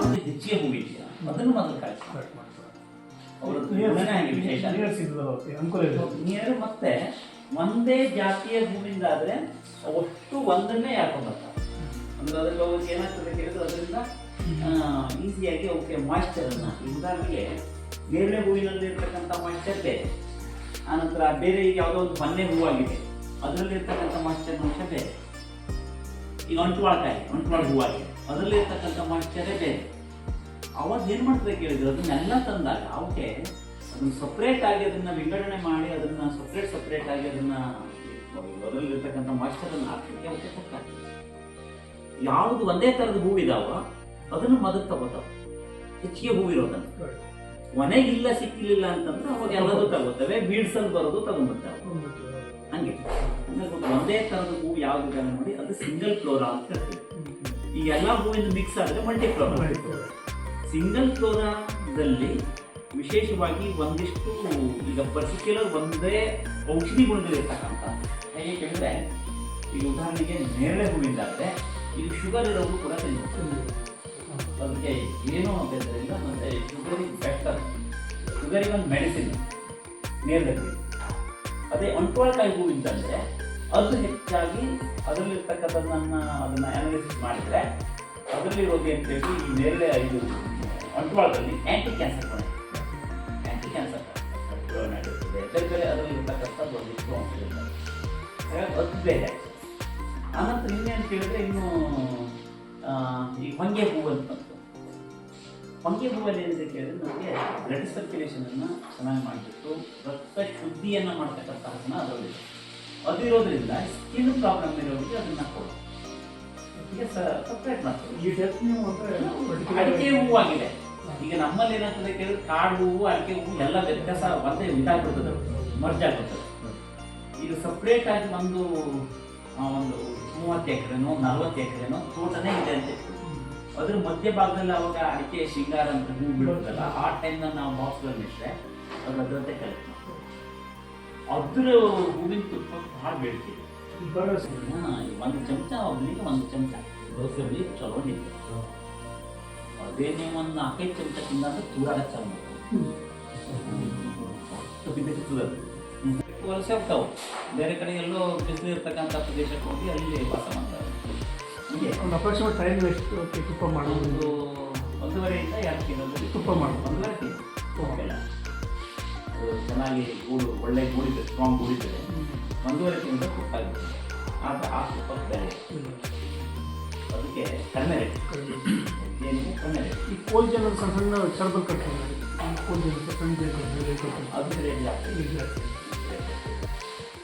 ಯಾವ್ದು ಹೆಚ್ಚಿಗೆ ಹೂವಿದೆಯಾ ಅದನ್ನು ಮೊದಲು ಕಳಿಸಿ. ಹಾಗೆ ವಿಶೇಷ. ನೀರು ಮತ್ತೆ ಒಂದೇ ಜಾತಿಯ ಭೂಮಿಯಿಂದ ಆದ್ರೆ ಒಟ್ಟು ಒಂದನ್ನೇ ಯಾಕೊಂಡು ಬರ್ತಾರೆ ಅಂದ್ರೆ ಅದ್ರಲ್ಲಿ ಅವ್ರಿಗೆ ಏನಾಗ್ತದೆ ಕೇಳಿದ್ರೆ ಅದರಿಂದ ಈಸಿಯಾಗಿ ಅವಕ್ಕೆ ಮಾಯಿಶ್ಚರ್ ಅನ್ನ. ಈಗ ಉದಾಹರಣೆಗೆ ನೇರಳೆ ಹೂವಿನಲ್ಲಿ ಇರ್ತಕ್ಕಂಥ ಮಾಯಿಶ್ಚರ್ ಬೇರೆ. ಆನಂತರ ಬೇರೆ ಈಗ ಯಾವುದೋ ಒಂದು ಮೊನ್ನೆ ಹೂವಾಗಿದೆ ಅದರಲ್ಲಿ ಇರ್ತಕ್ಕಂಥ ಮಾಯಿಶ್ಚರ್ ಅಂಶ ಬೇರೆ. ಈಗ ಒಂಟುವಾಳಕಾಯಿ ಒಂಟುವಾಳ ಹೂವಾಗಿದೆ ಅದರಲ್ಲಿ ಇರ್ತಕ್ಕಂಥ ಮಾಯಿಶ್ಚರೇ ಬೇರೆ ಅವಾಗ ಏನು ಮಾಡ್ಬೇಕು ಹೇಳಿದ್ರು? ಅದನ್ನೆಲ್ಲ ತಂದಾಗ ಅವಕ್ಕೆ ಅದನ್ನ ಸಪ್ರೇಟ್ ಆಗಿ ಅದನ್ನ ವಿಂಗಡಣೆ ಮಾಡಿ ಅದನ್ನ ಸಪ್ರೇಟ್ ಸಪ್ರೇಟ್ ಆಗಿ ಅದನ್ನ ಅದರಲ್ಲಿ ಇರ್ತಕ್ಕಂಥ ಮಾಯಿಶ್ಚರನ್ನು ಹಾಕಲಿಕ್ಕೆ ಅವಕ್ಕೆ ಕೊಟ್ಟಾಗ ಯಾವುದು ಒಂದೇ ಥರದ ಹೂವಿದಾವ ಅದನ್ನು ಮದಕ್ಕೆ ತಗೋತಾವ. ಹೆಚ್ಚಿಗೆ ಹೂವಿರೋದನ್ನ ಇಲ್ಲ ಸಿಕ್ಕಿಲ್ಲ ಅಂತಂದ್ರೆ ಅವಾಗ ಎಲ್ಲದೂ ತಗೋತವೆ ಬೀಡ್ಸಲ್ಲಿ ಬರೋದು ತಗೊಂಡ್ಬಿಡ್ತಾವೆ ಹಂಗೆ. ಒಂದೇ ಥರದ ಹೂವು ಯಾವ್ದು ನೋಡಿ ಅದು ಸಿಂಗಲ್ ಫ್ಲೋರಾ ಅಂತ ಹೇಳ್ತೀವಿ. ಈ ಎಲ್ಲ ಹೂವಿಂದ ಮಿಕ್ಸ್ ಆದರೆ ಮಲ್ಟಿ ಫ್ಲೋರಾ ಸಿಂಗಲ್ ಫ್ಲೋರದಲ್ಲಿ ವಿಶೇಷವಾಗಿ ಒಂದಿಷ್ಟು, ಈಗ ಪರ್ಟಿಕ್ಯುಲರ್ ಒಂದೇ ಔಷಧಿ ಗುಣಗಳಿರ್ತಕ್ಕಂಥ ಏಕೆಂದರೆ ಈಗ ಉದಾಹರಣೆಗೆ ನೇರಳೆ ಹೂವಿಂದಾದರೆ ಇದು ಶುಗರ್ ಇರೋದು ಕೂಡ ಅದಕ್ಕೆ ಏನು ಅಂತ ಹೇಳಿದ್ರಿಂದ ಮತ್ತೆ ಶುಗರಿಗೆ ಬೆಟರ್ ಶುಗರ್ ಒಂದು ಮೆಡಿಸಿನ್ ನೇರಳೆ ಅದೇ ಒಂಟ್ವಾಳ್ಕಾಯಿ ಹೂವಿಂತಂದ್ರೆ ಅದು ಹೆಚ್ಚಾಗಿ ಅದರಲ್ಲಿರ್ತಕ್ಕಂಥದ್ದನ್ನು ಅದನ್ನು ಅನಾಲಿಸಿಸ್ ಮಾಡಿದರೆ ಅದರಲ್ಲಿರೋದು ಅಂತೇಳಿ ಈ ನೇರಳೆ ಐದು ಅಂಟ್ವಾಳದಲ್ಲಿ ಆ್ಯಂಟಿ ಕ್ಯಾನ್ಸರ್ ಗುಣ ಆ್ಯಂಟಿ ಕ್ಯಾನ್ಸರ್ ಬೇರೆ ಬೇರೆ ಅದರಲ್ಲಿರ್ತಕ್ಕಂಥದ್ದು ಒಂದಿಷ್ಟು ಅಂಶ ಇರ್ತದೆ ಹಾಗಾಗಿ ಅದು ಬೇರೆ. ಆನಂತರ ಇನ್ನೇನು ಕೇಳಿದ್ರೆ ಇನ್ನು ಆ, ಈ ಹೊಂಗೆ ಹೂವು ಅಂತ ಹೊಂಗೆ ಹೂವಲ್ಲಿ ಏನಿದೆ ಕೇಳಿದ್ರೆ ನಮಗೆ ಬ್ಲಡ್ ಸರ್ಕ್ಯುಲೇಷನನ್ನು ಚೆನ್ನಾಗಿ ಮಾಡಿಬಿಟ್ಟು ರಕ್ತ ಶುದ್ಧಿಯನ್ನು ಮಾಡ್ತಕ್ಕಂಥ ಗುಣ ಅದರಲ್ಲಿ ಅದು ಇರೋದ್ರಿಂದ ಸ್ಕಿನ್ ಪ್ರಾಬ್ಲಮ್ ಇರೋರಿಗೆ ಅದನ್ನ ಕೊಡು. ಈಗ ಸಪ್ರೇಟ್ ಮಾಡ್ತೀವಿ. ಈ ಟೆಸ್ಟ್ ನೀವು ಅಂದ್ರೆ ಅಡಿಕೆ ಹೂವು ಆಗಿದೆ. ಈಗ ನಮ್ಮಲ್ಲಿ ಏನಂತಂದ್ರೆ ಕೇಳಿದ್ರೆ ಕಾಡು ಹೂವು ಅಡಿಕೆ ಹೂವು ಎಲ್ಲ ವ್ಯತ್ಯಾಸ ಒಂದೇ ಇದಾಗ್ಬಿಡ್ತದೆ ಮರ್ಜ್ ಆಗ್ಬಿಡ್ತದೆ. ಇದು ಸಪ್ರೇಟ್ ಆಗಿ ಒಂದು ಒಂದು ಮೂವತ್ತು ಎಕರೆನೋ ನಲ್ವತ್ತು ಎಕರೆನೋ ತೋಟನೇ ಇದೆ ಅಂತ. ಅದ್ರ ಮಧ್ಯ ಭಾಗದಲ್ಲಿ ಅವಾಗ ಅಡಿಕೆ ಶೃಂಗಾರ ಅಂತ ಹೂವು ಬಿಡುತ್ತಲ್ಲ ಆ ಟೈಮ್ನ ನಾವು ಬಾಕ್ಸ್ಗಳಲ್ಲಿ ಇಟ್ಟರೆ ಅದ್ರ ಭದ್ರತೆ ಮಾಡ್ತೀವಿ ಅದ್ರ ಹೂವಿನ ತುಪ್ಪ ಭಾಳ ಈ ಒಂದು ಚಮಚ ಒಬ್ಬನಿಗೆ ಒಂದು ಚಮಚ. ದೋಸೆಯಲ್ಲಿ ಚಲೋ ನಿಂತು. ಅದೇ ನೀವು ಒಂದು ನಾಲ್ಕೈದು ಚಮಚ ತಿಂದಾಗ ತೂರಾಗ ಚಾಲು ವಲಸೆ ಹೋಗ್ತಾವೆ. ಬೇರೆ ಕಡೆ ಎಲ್ಲೋ ಬಿಸಿಲು ಇರ್ತಕ್ಕಂಥ ಪ್ರದೇಶಕ್ಕೆ ಹೋಗಿ ಅಲ್ಲಿ ವಾಸ ಮಾಡ್ತಾರೆ. ಹೀಗೆ. ಒಂದು ಅಪ್ರಾಕ್ಸಿಮೇಟ್ ಟೈಮ್ ಎಷ್ಟು ಓಕೆ ತುಪ್ಪ ಮಾಡೋದು ಒಂದು ಒಂದೂವರೆಯಿಂದ ಎರಡು ಕಿಲೋದಲ್ಲಿ ತುಪ್ಪ ಮಾಡೋದು ಒಂದೂವರೆ ಕೆ ಓಕೆಲ್ಲ ಅದು ಚೆನ್ನಾಗಿ ಗೂಡು ಒಳ್ಳೆ ಗೂಡಿದೆ ಸ್ಟ್ರಾಂಗ್ ಗೂಡಿದೆ. ಒಂದೂವರೆ ತಿಂಗಳ ತುಪ್ಪಾಗುತ್ತೆ ಆದರೆ ಆ ಬೆಲೆ ಅದಕ್ಕೆ ಕಡಿಮೆ ರೇಟ್ ಏನಿದೆ? ಕಡಿಮೆ ರೇಟ್ ಈ ಕೋಲ್ ಜನ ಸಣ್ಣ ಚರ್ಬಲ್ ಕಟ್ಕೊಂಡು ಕೋಲ್ ಜನ ಸಣ್ಣ ಅದು ರೇಟ್ ಜಾಸ್ತಿ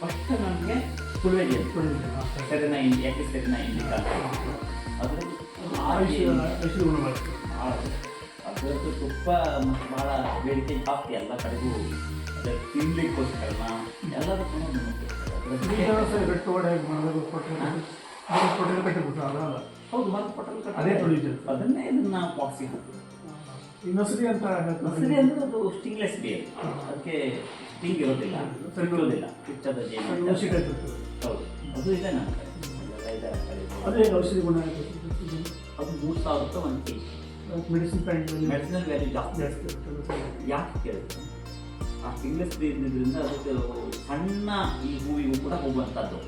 ಫಸ್ಟ್ ನಮಗೆ ತುಳುವೆ ಸರಿನ ಇಲ್ಲಿ ಯಾಕೆ ಸರಿನ ಇಲ್ಲಿ ಅದ್ರ ಆರೋಗ್ಯ ಗುಣ ಮಾಡ್ತಾರೆ ಅದರದ್ದು ತುಪ್ಪ ಮತ್ತು ಭಾಳ ಬೇಡಿಕೆ ಜಾಸ್ತಿ ಎಲ್ಲ ಕಡೆಗೂ ಅದರ ತಿನ್ಲಿಕ್ಕೋಸ್ಕರ ಎಲ್ಲದಕ್ಕೂ ಸರಿ ಹೌದು ಒಂದು ಪಟಲ್ ಅದೇ ಅದನ್ನೇ ಇದನ್ನ ಬಾಕ್ಸಿಗೆ ಹಾಕೋದು. ನಸರಿ ಅಂತ ನಸರಿ ಅಂದ್ರೆ ಅದು ಸ್ಟಿಂಗ್ಲೆಸ್ ಬಿಯರ್ ಅದಕ್ಕೆ ಸ್ಟಿಂಗ್ ಇರೋದಿಲ್ಲ ಇರೋದಿಲ್ಲ ಕಿಚ್ಚದ ಜೇನು. ಹೌದು. ಅದು ಇದೆ ನಮ್ಮ ಕಡೆ. ಅದೇ ಔಷಧಿ ಗುಣ ಅದು ಮೂರು ಸಾವಿರ ರೂಪಾಯಿ ಒಂದು K G medicine medicinal value ಜಾಸ್ತಿ. ಯಾಕೆ ಕೇಳಿದ್ರೆ ಆ ಸ್ಟಿಂಗ್ಲೆಸ್ ಇದ್ದಿದ್ದರಿಂದ ಅದಕ್ಕೆ ಸಣ್ಣ ಈ ಹೂವಿಗೂ ಕೂಡ ಹೋಗುವಂಥದ್ದು.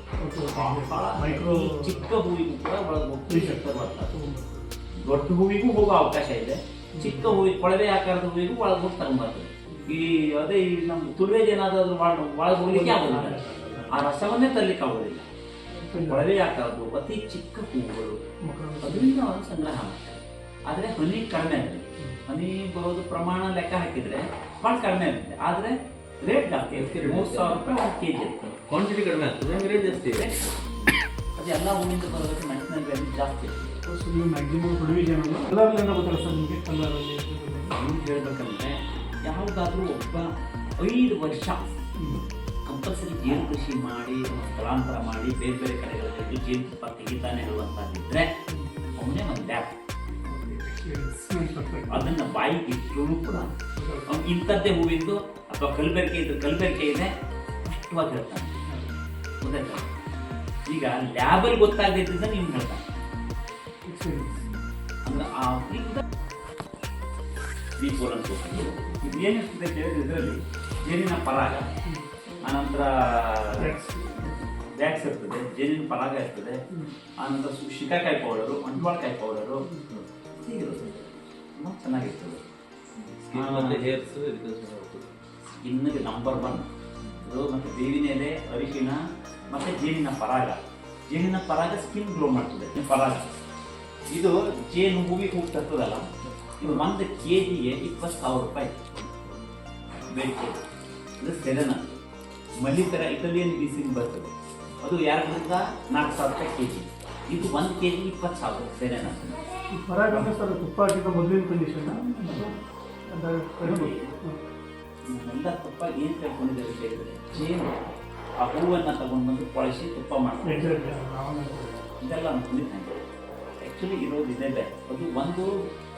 ಚಿಕ್ಕ ಹೂವಿಗೂ ಕೂಡ ಒಳಗೆ ಹೋಗಿ ದೊಡ್ಡ ಹೂವಿಗೂ ಹೋಗೋ ಅವಕಾಶ ಇದೆ. ಚಿಕ್ಕ ಹೂವಿ ಕೊಳವೆ ಆಕಾರದ ಹೂವಿಗೂ ಒಳಗೆ ಹೋಗಿ ತಗೊಂಬರ್ತದೆ ಈ ಅದೇ ಈ ನಮ್ಮ ಏನಾದ್ರೂ ಏನಾದರೂ ಒಳಗೆ ಹೋಗ್ಲಿಕ್ಕೆ ಆಗೋದಿಲ್ಲ. ಆ ರಸವನ್ನೇ ತರ್ಲಿಕ್ಕೆ ಆಗೋದಿಲ್ಲ. ಕೊಳವೆ ಆಕಾರದ್ದು ಅತಿ ಚಿಕ್ಕ ಹೂವುಗಳು. ಅದರಿಂದ ಸಂಗ್ರಹ ಮಾಡ್ತಾರೆ. ಆದರೆ ಹನಿ ಕಡಿಮೆ ಆಗಿದೆ. ಹನಿ ಬರೋದು ಪ್ರಮಾಣ ಲೆಕ್ಕ ಹಾಕಿದ್ರೆ ಭಾಳ ಕಡಿಮೆ ಆಗುತ್ತೆ. ಆದರೆ ರೇಟ್ ಜಾಸ್ತಿ ಇರುತ್ತೆ ಮೂರು ಸಾವಿರ ರೂಪಾಯಿ ಒಂದು ಕೆ ಜಿ ಇರುತ್ತೆ. ಕ್ವಾಂಟಿಟಿ ಕಡಿಮೆ ಆಗ್ತದೆ ಹಂಗೆ ರೇಟ್ ಜಾಸ್ತಿ ಇದೆ ಅದೆಲ್ಲ ಎಲ್ಲ ಹೂವಿಂದ ಬರೋದಕ್ಕೆ ಮೆಣಸಿನ ವ್ಯಾಲ್ಯೂ ಜಾಸ್ತಿ ಇರುತ್ತೆ ನೀವು ಮ್ಯಾಕ್ಸಿಮಮ್ ಜನ ಕಲರ್ಲಿಂದ ಗೊತ್ತಲ್ಲ ಸರ್ ನಿಮಗೆ? ಕಲರಲ್ಲಿ ಏನು ಹೇಳ್ಬೇಕಂದ್ರೆ ಯಾವುದಾದ್ರೂ ಒಬ್ಬ ಐದು ವರ್ಷ ಕಂಪಲ್ಸರಿ ಜೇನು ಕೃಷಿ ಮಾಡಿ ಸ್ಥಳಾಂತರ ಮಾಡಿ ಬೇರೆ ಬೇರೆ ಕಡೆಗಳಲ್ಲಿ ಜೇನು ತುಪ್ಪ ತೆಗಿತಾನೆ ಹೇಳುವಂಥದ್ದಿದ್ರೆ ಅವನೇ ಒಂದು ಲ್ಯಾಬ್ ಅದನ್ನ ಬಾಯಿ ಇಟ್ಟರೂ ಕೂಡ. ಅವ್ನು ಇಂಥದ್ದೇ ಹೂವಿದ್ದು ಅಥವಾ ಕಲಬೆರಕೆ ಇದ್ದು ಕಲಬೆರಕೆ ಇದೆ ಸ್ಪಷ್ಟವಾಗಿ ಹೇಳ್ತಾನೆ. ಗೊತ್ತಾಯ್ತಾ? ಈಗ ಲ್ಯಾಬಲ್ಲಿ ಗೊತ್ತಾಗದಿದ್ದ ನೀವು ಹೇಳ್ತಾನೆ ಅಂದ್ರೆ ಆ ಈಗ ಅಂತ ಇದು ಏನಿರ್ತದೆ ಕೇಳಿದ್ರೆ ಇದರಲ್ಲಿ ಜೇನಿನ ಪರಾಗ. ಆನಂತರ ಬ್ಯಾಕ್ಸ್ ಇರ್ತದೆ ಜೇನಿನ ಪರಾಗ ಇರ್ತದೆ. ಆನಂತರ ಶಿಕಾಕಾಯಿ ಪೌಡರು ಅಂಟ್ವಾಳಕಾಯಿ ಪೌಡರು ಹೀಗಿರುತ್ತೆ ತುಂಬ ಚೆನ್ನಾಗಿರ್ತದೆ ಸ್ಕಿನ್ ನಂಬರ್ ಒನ್ ಇದು ಮತ್ತು ಬೇವಿನ ಎಲೆ, ಅರಿಶಿಣ, ಮತ್ತು ಜೇನಿನ ಪರಾಗ. ಜೇನಿನ ಪರಾಗ ಸ್ಕಿನ್ ಗ್ಲೋ ಮಾಡ್ತದೆ ಪರಾಗ. ಇದು ಜೇನು ಹೂವಿಗೆ ಹೂವು ತರ್ತದಲ್ಲ ಇದು ಒಂದು ಕೆ ಜಿಗೆ ಇಪ್ಪತ್ತು ಸಾವಿರ ರೂಪಾಯಿ. ಬೇಡಿಕೆ ಇದು ಸೆಲೆನ ಮಲ್ಲಿತರ ಇಟಾಲಿಯನ್ ಬೀಸಿಂಗ್ ಬರ್ತದೆ. ಅದು ಎರಡರಿಂದ ನಾಲ್ಕು ಸಾವಿರ ರೂಪಾಯಿ ಕೆ ಜಿ ಇದು ಒಂದು ಕೆ ಜಿ ಇಪ್ಪತ್ತು ಸಾವಿರ ಸೆಲೆನ ಈ ಪರಾಗ ಅಂದ್ರೆ ಸರ್ ತುಪ್ಪ ಹಾಕಿದ ಮೊದಲಿನ ಕಂಡೀಷನ್ ಎಲ್ಲ ತುಪ್ಪ ಏನು ಕಳ್ಕೊಂಡಿದೆ ಅಂತ ಹೇಳಿದ್ರೆ ಜೇನು ಆ ಹೂವನ್ನು ತಗೊಂಡು ಬಂದು ಕೊಳಿಸಿ ತುಪ್ಪ ಮಾಡ್ತಾರೆ. ಇದೆಲ್ಲ ಅನ್ಕೊಂಡಿದ್ದೆ ಆ್ಯಕ್ಚುಲಿ ಇರೋದು ಇದೆ ಬೇರೆ. ಅದು ಒಂದು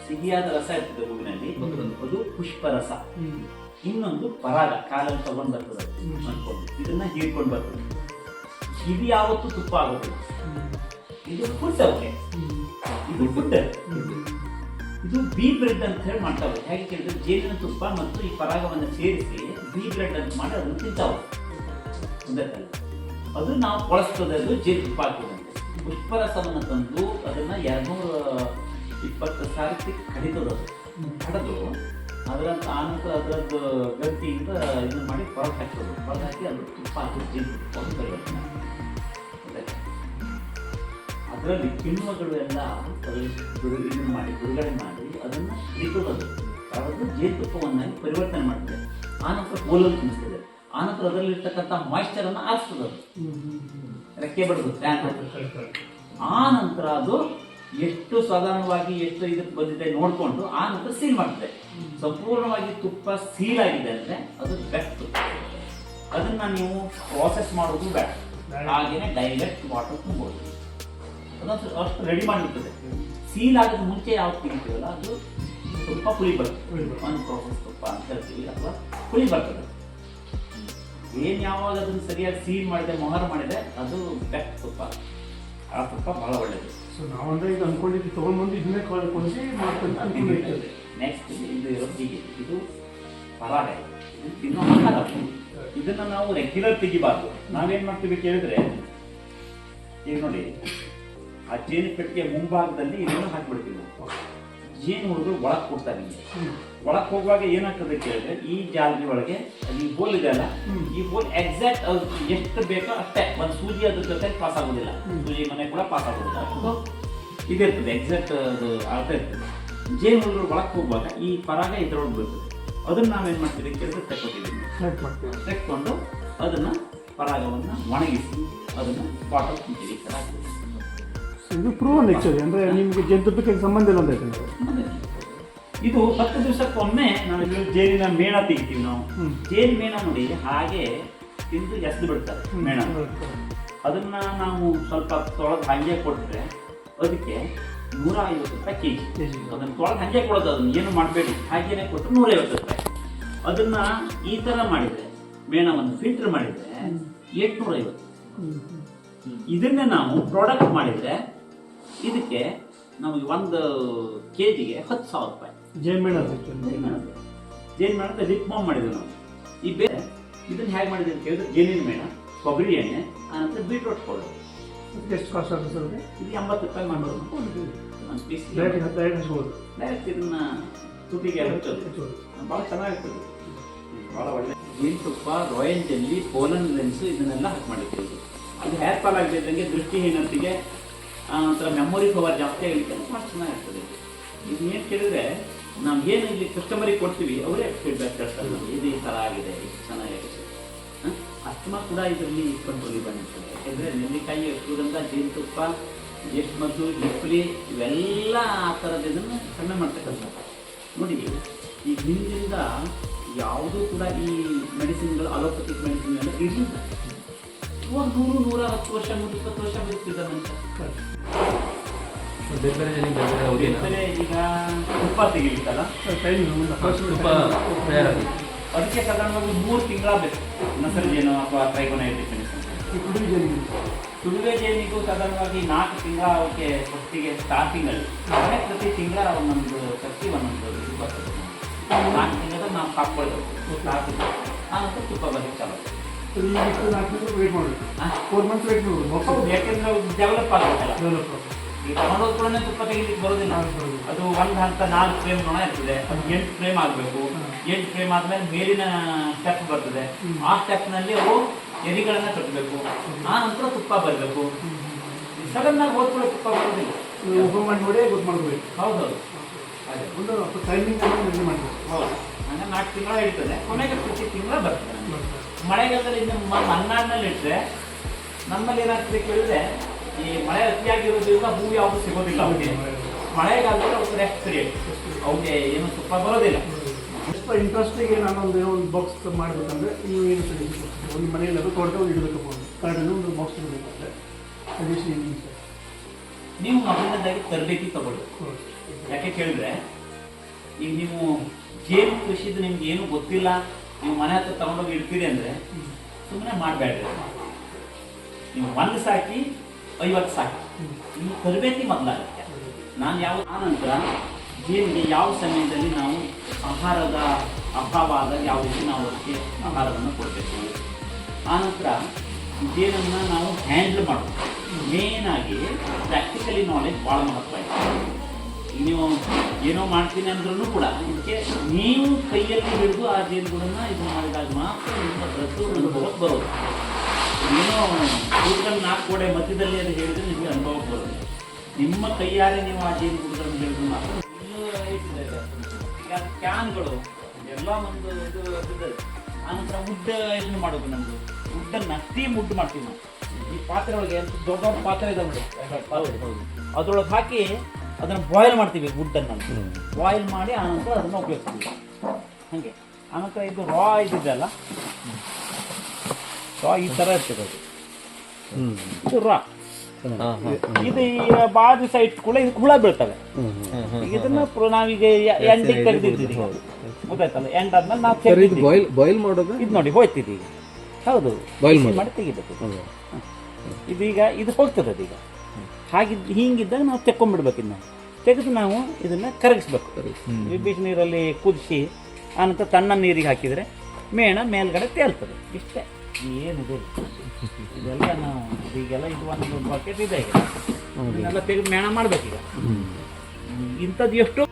ಸಿಹಿಯಾದ ರಸ ಇರ್ತದೆ ಹೂವಿನಲ್ಲಿ ಅದು ಪುಷ್ಪ ರಸ. ಇನ್ನೊಂದು ಪರಾಗ ಕಾಲಲ್ಲಿ ತಗೊಂಡು ಬರ್ತದೆ. ಅನ್ಕೊಂಡು ಇದನ್ನ ಹೀರ್ಕೊಂಡು ಬರ್ತದೆ. ಇದು ಯಾವತ್ತೂ ತುಪ್ಪ ಆಗೋದಿಲ್ಲ. ಇದು ಫುಡ್ ಓಕೆ ಫುಡ್ ಇದು ಬಿ ಬ್ರೆಡ್ ಅಂತ ಹೇಳಿ ಮಾಡ್ತಾವೆ ಹೇಗೆ ಕೇಳಿದ್ರೆ ಜೇನಿನ ತುಪ್ಪ ಮತ್ತು ಈ ಪರಾಗವನ್ನು ಸೇರಿಸಿ ಬಿ ಬ್ರೆಡ್ ಅಂತ ಮಾಡಿ ಅದನ್ನು ತಿಂತಾವೆ ಗೊತ್ತಾಯ್ತಲ್ಲ ಅದು ನಾವು ಕೊಳಸ್ತದೆ ಅದು ಜೇನು ತುಪ್ಪ ಹಾಕೋದಂತೆ ಪುಷ್ಪರಸವನ್ನು ತಂದು ಅದನ್ನು ಎರಡ್ನೂರ ಇಪ್ಪತ್ತು ಸಾವಿರಕ್ಕೆ ಕಡಿತದದು ಕಡಿದು ಅದರ ಆನಂತರ ಅದರದ್ದು ಗಟ್ಟಿಯಿಂದ ಇದನ್ನು ಮಾಡಿ ಹೊರಗೆ ಹಾಕ್ತದೆ ಹೊರಗೆ ಹಾಕಿ ಅದು ತುಪ್ಪ ಹಾಕಿ ಜೇನು ತುಪ್ಪ ಅಂತ? ಅದರಲ್ಲಿ ಕಿಣ್ವಗಳು ಎಲ್ಲ ಬಿಡುಗಡೆ ಮಾಡಿ ಬಿಡುಗಡೆ ಮಾಡಿ ಅದನ್ನು ಇಟ್ಟುವುದು ಅದು ಜೇತುಪ್ಪವನ್ನಾಗಿ ಪರಿವರ್ತನೆ ಮಾಡ್ತದೆ. ಆನಂತರ ಕೋಲಲ್ಲಿ ತುಂಬಿಸ್ತದೆ ಆನಂತರ ಅದರಲ್ಲಿರ್ತಕ್ಕಂಥ ಮಾಯಿಶ್ಚರನ್ನು ಆರಿಸ್ತದೆ ರೆಕ್ಕೆ ಬಡದು ಫ್ಯಾನ್ ಆನಂತರ ನಂತರ ಅದು ಎಷ್ಟು ಸಾಧಾರಣವಾಗಿ ಎಷ್ಟು ಇದಕ್ಕೆ ಬಂದಿದೆ ನೋಡಿಕೊಂಡು ಆ ನಂತರ ಸೀಲ್ ಮಾಡ್ತದೆ. ಸಂಪೂರ್ಣವಾಗಿ ತುಪ್ಪ ಸೀಲ್ ಆಗಿದೆ ಅಂದರೆ ಅದು ಬೆಸ್ಟ್ ಅದನ್ನು ನೀವು ಪ್ರಾಸೆಸ್ ಮಾಡೋದು ಬೇಡ. ಹಾಗೆಯೇ ಡೈರೆಕ್ಟ್ ವಾಟರ್ ತುಂಬೋದು. ಅದೊಂದು ಅಷ್ಟು ರೆಡಿ ಮಾಡಿರ್ತದೆ. ಸೀಲ್ ಆಗೋದು ಮುಂಚೆ ಯಾವ್ದು ತೆಗಿತೀವಲ್ಲ ಅದು ಸ್ವಲ್ಪ ಪುಳಿ ಬರ್ತದೆ. ಪುಳಿ. ಒಂದು ಪ್ರೋಸೆಸ್ ತುಪ್ಪ ಅಂತ ಹೇಳ್ತೀವಿ ಅಥವಾ ಪುಳಿ ಬರ್ತದೆ. ಏನು ಯಾವಾಗ ಅದನ್ನು ಸರಿಯಾಗಿ ಸೀಲ್ ಮಾಡಿದೆ ಮೊಹರ್ ಮಾಡಿದೆ ಅದು ಬೆಕ್ ತುಪ್ಪ ಆ ತುಪ್ಪ ಬಹಳ ಒಳ್ಳೇದು. ಸೊ ನಾವಂದ್ರೆ ಇದು ಅನ್ಕೊಂಡಿದ್ದು ತೊಗೊಂಡ್ಬಂದು ಇದನ್ನೇ ಕಳ್ಕೊಂಡು ಮಾಡ್ಕೊಂಡು ನೆಕ್ಸ್ಟ್ ಇದು ಇರೋದಿಗೆ ಇದು ಪರಾಡೆ ಇದು ತಿನ್ನೋ ಆಹಾರ ಇದನ್ನ ನಾವು ರೆಗ್ಯುಲರ್ ತೆಗಿಬಾರ್ದು. ನಾವೇನ್ ಮಾಡ್ತೀವಿ ಕೇಳಿದ್ರೆ ಈಗ ನೋಡಿ ಆ ಜೇನು ಪೆಟ್ಟಿಗೆ ಮುಂಭಾಗದಲ್ಲಿ ಇದನ್ನು ಹಾಕ್ಬಿಡ್ತೀವಿ. ನಾವು ಜೇನು ಹುಡುಗರು ಒಳಗೆ ಕೊಡ್ತಾರೆ ಒಳಕ್ ಒಳಗೆ ಹೋಗುವಾಗ ಏನಾಗ್ತದೆ ಕೇಳಿದ್ರೆ ಈ ಜಾಲರಿ ಒಳಗೆ ಈ ಬೋಲ್ ಇದೆ ಅಲ್ಲ. ಈ ಬೋಲ್ ಎಕ್ಸಾಕ್ಟ್ ಅದು ಎಷ್ಟು ಬೇಕೋ ಅಷ್ಟೇ. ಒಂದು ಸೂಜಿ ಅದ್ರ ಜೊತೆ ಪಾಸ್ ಆಗೋದಿಲ್ಲ. ಸೂಜಿ ಮನೆ ಕೂಡ ಪಾಸ್ ಆಗೋದಿಲ್ಲ. ಇದಿರ್ತದೆ ಎಕ್ಸಾಕ್ಟ್ ಅದು ಅರ್ಥ ಇರ್ತದೆ. ಜೇನು ಹುಡುಗರು ಒಳಗೆ ಹೋಗುವಾಗ ಈ ಪರಾಗ ಇದ್ರೊಳಗೆ ಬರ್ತದೆ ಅದನ್ನ ನಾವೇನ್ ಮಾಡ್ತೀವಿ? ಕೇಳಿದ್ರೆ ಮಾಡ್ತೀವಿ. ತೆಕ್ಕೊಂಡು ಅದನ್ನ ಪರಾಗವನ್ನ ಒಣಗಿಸಿ ಅದನ್ನ ಬಾಟಲ್ ಈ ಹಾಕ್ತೀವಿ. ಇದು ಪ್ರೂವನ್ ಆಕ್ಚುಲಿ ಅಂದ್ರೆ ನಿಮಗೆ ಜೇನುತುಪ್ಪಕ್ಕೆ ಸಂಬಂಧ ಇಲ್ಲ ಅಂತ ಹೇಳ್ತಾರೆ. ಇದು ಹತ್ತು ದಿವಸಕ್ಕೊಮ್ಮೆ ನಾವು ಇಲ್ಲಿ ಜೇನಿನ ಮೇಣ ತೆಗಿತೀವಿ ನಾವು. ಜೇನು ಮೇಣ ನೋಡಿ ಹಾಗೆ ತಿಂದು ಎಸ್ದು ಬಿಡ್ತಾರೆ ಮೇಣ. ಅದನ್ನ ನಾವು ಸ್ವಲ್ಪ ತೊಳೆದು ಹಾಗೆ ಕೊಟ್ಟರೆ ಅದಕ್ಕೆ ನೂರ ಐವತ್ತು ರೂಪಾಯಿ ಕೆ ಜಿ. ಅದನ್ನ ತೊಳೆದು ಹಾಗೆ ಕೊಡೋದು ಅದನ್ನ ಏನು ಮಾಡಬೇಡಿ. ಹಾಗೇನೆ ಕೊಟ್ಟರೆ ನೂರೈವತ್ತು ರೂಪಾಯಿ. ಅದನ್ನ ಈ ಥರ ಮಾಡಿದರೆ ಮೇಣವನ್ನು ಫಿಲ್ಟರ್ ಮಾಡಿದರೆ ಎಂಟುನೂರೈವತ್ತು ಇದನ್ನೇ ನಾವು ಪ್ರಾಡಕ್ಟ್ ಮಾಡಿದರೆ ಇದಕ್ಕೆ ನಮಗೆ ಒಂದು ಕೆ ಜಿಗೆ ಹತ್ತು ಸಾವಿರ ರೂಪಾಯಿ. ಜೇನ್ಮೇಣ ಜೇನು ಮೇಣ ಜೇನು ಮೇಣದ ಲಿಪ್ ಮಾಡಿದ್ವಿ ನಾವು. ಈ ಬೇರೆ ಇದನ್ನ ಹೇಗೆ ಮಾಡಿದ್ವಿ ಅಂತ ಕೇಳಿದ್ರೆ ಜೇನಿನ ಮೇಣ ಕೊಬ್ಬರಿ ಎಣ್ಣೆ ಆನಂತರ ಬೀಟ್ರೋಟ್ ಪೌಡರ್ ಎಷ್ಟು ಕಾಸ್ಟ್ ಆಗುತ್ತೆ ಸರ್ ಇದು ಎಂಬತ್ತು ರೂಪಾಯಿ ಮಾಡೋದು ಒಂದು ಪೀಸ್ ಡೈರೆಕ್ಟ್ ಡೈರೆಕ್ಟ್ ಹಚ್ಬೋದು. ಡೈರೆಕ್ಟ್ ಇದನ್ನ ತುಟಿಗೆ ಹಚ್ಚೋದು. ಭಾಳ ಚೆನ್ನಾಗಿರ್ತದೆ. ಭಾಳ ಒಳ್ಳೆ. ಜೇನುತುಪ್ಪ ರಾಯಲ್ ಜೆಲ್ಲಿ ಪೋಲನ್ ಲೆನ್ಸ್ ಇದನ್ನೆಲ್ಲ ಹಾಕಿ ಮಾಡಿರ್ತೀವಿ. ಅದು ಹೇರ್ ಫಾಲ್ ಆಗದಿದ್ದಂಗೆ ದೃಷ್ಟಿಹೀನತೆಗೆ ಆ, ಒಂಥರ ಮೆಮೊರಿ ಪವರ್ ಜಾಸ್ತಿ ಆಗಲಿಕ್ಕೆ ಭಾಳ ಚೆನ್ನಾಗಿರ್ತದೆ. ಇದು ಏನು ಕೇಳಿದ್ರೆ ನಾವು ಏನು ಇಲ್ಲಿ ಕಸ್ಟಮರಿಗೆ ಕೊಡ್ತೀವಿ ಅವರೇ ಫೀಡ್ಬ್ಯಾಕ್ ಕೇಳ್ತಾರೆ ನಮಗೆ ಇದು ಈ ಥರ ಆಗಿದೆ ಇದು ಚೆನ್ನಾಗಿದೆ ಅಸ್ತಮ ಕೂಡ ಇದರಲ್ಲಿ ಕಂಟ್ರೋಲಿಗೆ ಬಂದಿರ್ತದೆ ಯಾಕೆಂದರೆ ನೆಲ್ಲಿಕಾಯಿ ಸುಗಂಧ ಜೇನುತುಪ್ಪ ಎಷ್ಟು ಮದ್ದು ಹಿಪ್ಪಲಿ ಇವೆಲ್ಲ ಆ ಥರದ ಇದನ್ನು ಕಡಿಮೆ ಮಾಡ್ತಕ್ಕಂಥ ನೋಡಿ ಈ ಹಿಂದಿಂದ ಯಾವುದೂ ಕೂಡ ಈ ಮೆಡಿಸಿನ್ಗಳು ಅಲೋಪತಿಕ್ ಮೆಡಿಸಿನ್ ಎಲ್ಲ ಇರಲಿಲ್ಲ. ಇವಾಗ ನೂರು ನೂರ ಹತ್ತು ವರ್ಷ ನೂರ ಇಪ್ಪತ್ತು ವರ್ಷ ಬದುಕ್ತಿದ್ದ ಮನುಷ್ಯ. ಬೇರೆ ಜನಕ್ಕೆ ಬೇರೆ ಅವ್ರಿಗೆ ಬೇರೆ ಈಗ ತುಪ್ಪ ತೆಗಿಲಿಕ್ಕಲ್ಲ ಟೈಮ್ ತುಪ್ಪ ತಯಾರಾಗಿ ಅದಕ್ಕೆ ಸಾಧಾರಣವಾಗಿ ಮೂರು ತಿಂಗಳ ಬೇಕು ನಸರ್ಜೇನು ಅಥವಾ ಕುಡಿ ಜೇನು ತುಳುವೆ ಜೇನಿಗೂ ಸಾಧಾರಣವಾಗಿ ನಾಲ್ಕು ತಿಂಗಳ ಅವಕ್ಕೆ ಫಸ್ಟಿಗೆ ಸ್ಟಾರ್ಟಿಂಗಲ್ಲಿ ಆಮೇಲೆ ಪ್ರತಿ ತಿಂಗಳ ಒಂದೊಂದು ಸತ್ತಿ ಒಂದೊಂದು ಇದು ಬರ್ತದೆ ನಾಲ್ಕು ತಿಂಗಳ ನಾವು ಕಾಪಾಡಬೇಕು ಆ ಆನಂತರ ತುಪ್ಪ ಬರ್ಲಿಕ್ಕೆ ಮಾಡಬೇಕು? ಫೋರ್ ಮಂತ್ಸ್ ವೇಟ್ ಮಾಡಬೇಕು ಯಾಕೆಂದ್ರೆ ಡೆವಲಪ್ ಆಗಬೇಕಲ್ಲ ಡೆವಲಪ್ ತುಪ್ಪ ತೆಗಿಲಿಕ್ಕೆ ಬರೋದಿಲ್ಲ ಅದು ಒಂದು ಹಂತ ನಾಲ್ಕು ಫ್ರೇಮ್ ನೊಣ ಇರ್ತದೆ ಅದು ಎಂಟು ಫ್ರೇಮ್ ಆಗಬೇಕು ಎಂಟು ಫ್ರೇಮ್ ಆದ್ಮೇಲೆ ಮೇಲಿನ ಸ್ಟೆಪ್ ಬರ್ತದೆ ಆ ಸ್ಟೆಪ್ನಲ್ಲಿ ಅವು ಎರಿಗಳನ್ನ ಕಟ್ಟಬೇಕು ಆ ನಂತರ ತುಪ್ಪ ಬರಬೇಕು ಸಡನ್ ಆಗಿ ಹೋದ್ಕೊಳ್ಳೋ ತುಪ್ಪ ಬರೋದಿಲ್ಲ ಓಪನ್ ಮಾಡಿ ನೋಡಿ ಗೊತ್ತು ಮಾಡ್ಕೋಬೇಕು ಹೌದೌದು. ಒಂದು ಟೈಮಿಂಗ್ ಮಾಡಬೇಕು ಹೌದು ಹಂಗೆ ನಾಲ್ಕು ತಿಂಗಳ ಇಡ್ತದೆ ಕೊನೆಗೆ ಪ್ರತಿ ತಿಂಗಳ ಬರ್ತದೆ. ಮಳೆಗಾಲದಲ್ಲಿ ಮಲೆನಾಡಿನಲ್ಲಿ ಇಟ್ಟರೆ ನಮ್ಮಲ್ಲಿ ಏನಾಗ್ತದೆ ಕೇಳಿದ್ರೆ ಈ ಮಳೆ ಅತಿಯಾಗಿರೋದ್ರಿಂದ ಹೂ ಯಾವುದು ಸಿಗೋದಿಲ್ಲ ಅವ್ರಿಗೆ. ಮಳೆಗಾಲದಲ್ಲಿ ಅವ್ರಿಗೆ ರೆಸ್ಟ್ ಪೀರಿಯಡ್ ಅವ್ರಿಗೆ ಏನು ತುಪ್ಪ ಬರೋದಿಲ್ಲ. ಸ್ವಲ್ಪ ಇಂಟ್ರೆಸ್ಟಿಗೆ ನಾನು ಒಂದು ಏನೋ ಒಂದು ಬಾಕ್ಸ್ ಮಾಡಬೇಕಂದ್ರೆ ನೀವು ಏನು ಸಜೆಷನ್ ಒಂದು ಮನೆಯಲ್ಲಿ ಅದು ತೋಟದಲ್ಲಿ ಒಂದು ಕಾರ್ಡಲ್ಲಿ ಒಂದು. ಬಾಕ್ಸ್ ಇಡಬೇಕಂದ್ರೆ ಸಜೆಷನ್ ಏನು ಸರ್ ನೀವು ಮೊದಲನೇದಾಗಿ ತರಬೇತಿ ತಗೊಳ್ಬೇಕು ಯಾಕೆ ಕೇಳಿದ್ರೆ ಈಗ ನೀವು ಜೇನು ಕೃಷಿದು ನಿಮ್ಗೆ ಏನು ಗೊತ್ತಿಲ್ಲ, ನೀವು ಮನೆ ಹತ್ರ ತಗೊಂಡೋಗಿ ಇಡ್ತೀರಿ ಅಂದ್ರೆ ಸುಮ್ಮನೆ ಮಾಡಬೇಡ್ರಿ. ನೀವು ಒಂದು ಸಾಕಿ, ಐವತ್ತು ಸಾಕಿ. ನೀವು ತರಬೇತಿ ಮೊದಲಾಗುತ್ತೆ ನಾನು ಯಾವ ಆನಂತರ ಜೇನಿಗೆ ಯಾವ ಸಮಯದಲ್ಲಿ ನಾವು ಆಹಾರದ ಅಭಾವ ಆದಾಗ ಯಾವ ರೀತಿ ನಾವು ಅದಕ್ಕೆ ಆಹಾರವನ್ನು ಕೊಡಬೇಕು ಆನಂತರ ಜೇನನ್ನು ನಾವು ಹ್ಯಾಂಡಲ್ ಮಾಡಬೇಕು. ಮೇನಾಗಿ ಪ್ರಾಕ್ಟಿಕಲಿ ನಾಲೆಜ್ ಭಾಳ ಮಹತ್ವ ಇದೆ. ನೀವು ಏನೋ ಮಾಡ್ತೀನಿ ಅಂದ್ರೂ ಕೂಡ ಇದಕ್ಕೆ ನೀವು ಕೈಯಲ್ಲಿ ಹಿಡಿದು ಆ ಜೇನುಗಳನ್ನ ಇದು ಮಾಡಿದಾಗ ಮಾತ್ರ ನಿಮ್ಮ ರದ್ದು ಅನುಭವಕ್ಕೆ ಬರೋದು. ಏನೋ ಕೂತ್ಕೊಂಡು ನಾಲ್ಕು ಕೋಡೆ ಮಧ್ಯದಲ್ಲಿ ಅದು ಹೇಳಿದ್ರೆ ನಿಮಗೆ ಅನುಭವಕ್ಕೆ ಬರೋದು ನಿಮ್ಮ ಕೈಯಾರೆ ನೀವು ಆ ಜೇನು ಹಿಡಿದು ಮಾತ್ರ. ಈಗ ಕ್ಯಾನ್ಗಳು ಎಲ್ಲ ಒಂದು ಇದು ಇದೆ ಆನಂತರ ಉಡ್ಡ ಇದನ್ನು ಮಾಡೋದು ನಮ್ಮದು ಉಡ್ಡನ್ನು ಅತಿ ಮುದ್ದು ಮಾಡ್ತೀವಿ ನಾವು. ಈ ಪಾತ್ರೆ ಒಳಗೆ ದೊಡ್ಡ ದೊಡ್ಡ ಪಾತ್ರೆ ಇದೆ ನೋಡಿ. ಅದ್ರೊಳಗೆ ಹಾಕಿ ಅದನ್ನು ಬಾಯ್ಲ್ ಮಾಡ್ತೀವಿ ವುಡ್ಡನ್ನು ಬಾಯ್ಲ್ ಮಾಡಿ ಆನಂತರ ಅದನ್ನು ಉಪಯೋಗಿಸ್ತೀವಿ. ಹಾಗೆ. ಆನಂತರ ಇದು ರಾ ಇದಿದೆಯಲ್ಲ ರಾ ಈ ಥರ ಇರ್ತದೆ ಅದು. ಇದು ರಾ ಇದು ಈಗ ಭಾಳ ದಿವಸ ಇಟ್ಕೊಳ್ಳೆ ಇದಕ್ಕೆ ಹುಳ ಬೀಳ್ತವೆ. ಇದನ್ನ ಪ್ರ- ನಾವೀಗ ಎಂಡಿಗೆ ತೆಗೆದಿದ್ದೀವಿ. ಗೊತ್ತಾಯ್ತಲ್ಲ? ಎಂಡ್ ಆದ್ಮೇಲೆ ನಾವು. ಬಾಯ್ಲ್ ಬಾಯ್ಲ್ ಮಾಡೋದು? ಇದು ನೋಡಿ ಹೋಯ್ತಿದ್ದೀವಿ ಹೌದು. ಬಾಯ್ಲ್. ಮಾಡಿ ತೆಗಿಬೇಕು. ಇದೀಗ ಇದು ಹೋಗ್ತದೆ ಅದೀಗ ಹಾಗಿದ್ ಹಿಂಗಿದ್ದಾಗ ನಾವು ತೆಕ್ಕೊಂಡ್ಬಿಡ್ಬೇಕು ಇದನ್ನ ತೆಗೆದು ನಾವು ಇದನ್ನು ಕರಗಿಸ್ಬೇಕು. ಈ ಬಿಸಿ ನೀರಲ್ಲಿ ಕುದಿಸಿ ಆನಂತರ ತಣ್ಣ ನೀರಿಗೆ ಹಾಕಿದರೆ ಮೇಣ ಮೇಲ್ಗಡೆ ತೇಲ್ತದೆ. ಇಷ್ಟೇ. ಏನಿದೆ? ಇದೆಲ್ಲ ನಾವು ಈಗೆಲ್ಲ ಇದು ಒಂದು ಬಕೆಟ್ ಇದೆ ಈಗ. ಇದನ್ನೆಲ್ಲ ತೆಗೆದು ಮೇಣ ಮಾಡ್ಬೇಕೀಗ. ಇಂಥದ್ದು ಎಷ್ಟು